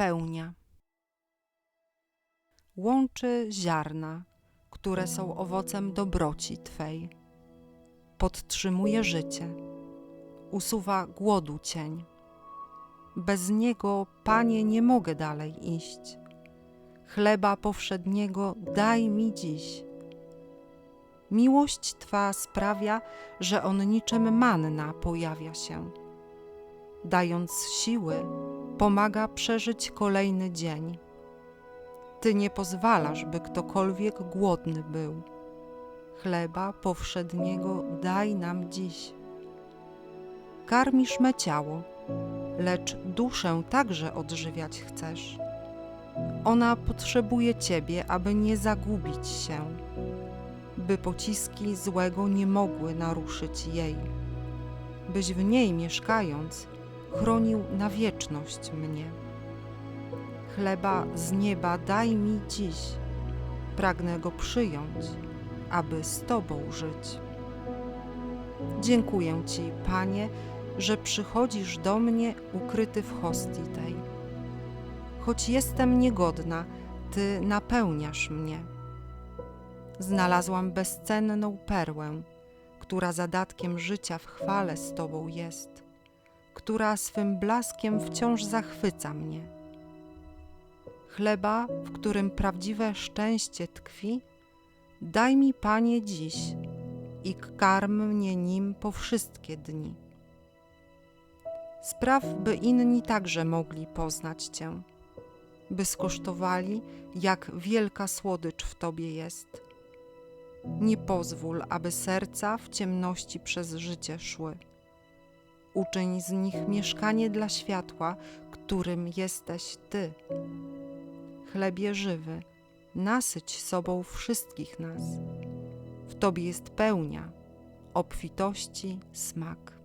pełnia. Łączy ziarna, które są owocem dobroci Twej. Podtrzymuje życie, usuwa głodu cień. Bez niego, Panie, nie mogę dalej iść. Chleba powszedniego daj mi dziś. Miłość Twa sprawia, że on niczym manna pojawia się. Dając siły, pomaga przeżyć kolejny dzień. Ty nie pozwalasz, by ktokolwiek głodny był. Chleba powszedniego daj nam dziś. Karmisz me ciało, lecz duszę także odżywiać chcesz. Ona potrzebuje Ciebie, aby nie zagubić się, by pociski złego nie mogły naruszyć jej, byś w niej mieszkając chronił na wieczność mnie. Chleba z nieba daj mi dziś, pragnę go przyjąć, aby z Tobą żyć. Dziękuję Ci, Panie, że przychodzisz do mnie ukryty w hostii tej. Choć jestem niegodna, Ty napełniasz mnie. Znalazłam bezcenną perłę, która zadatkiem życia w chwale z Tobą jest, która swym blaskiem wciąż zachwyca mnie. Chleba, w którym prawdziwe szczęście tkwi, daj mi, Panie, dziś i karm mnie nim po wszystkie dni. Spraw, by inni także mogli poznać Cię, by skosztowali, jak wielka słodycz w Tobie jest. Nie pozwól, aby serca w ciemności przez życie szły. Uczyń z nich mieszkanie dla światła, którym jesteś Ty. Chlebie żywy, nasyć sobą wszystkich nas. W Tobie jest pełnia, obfitości smak.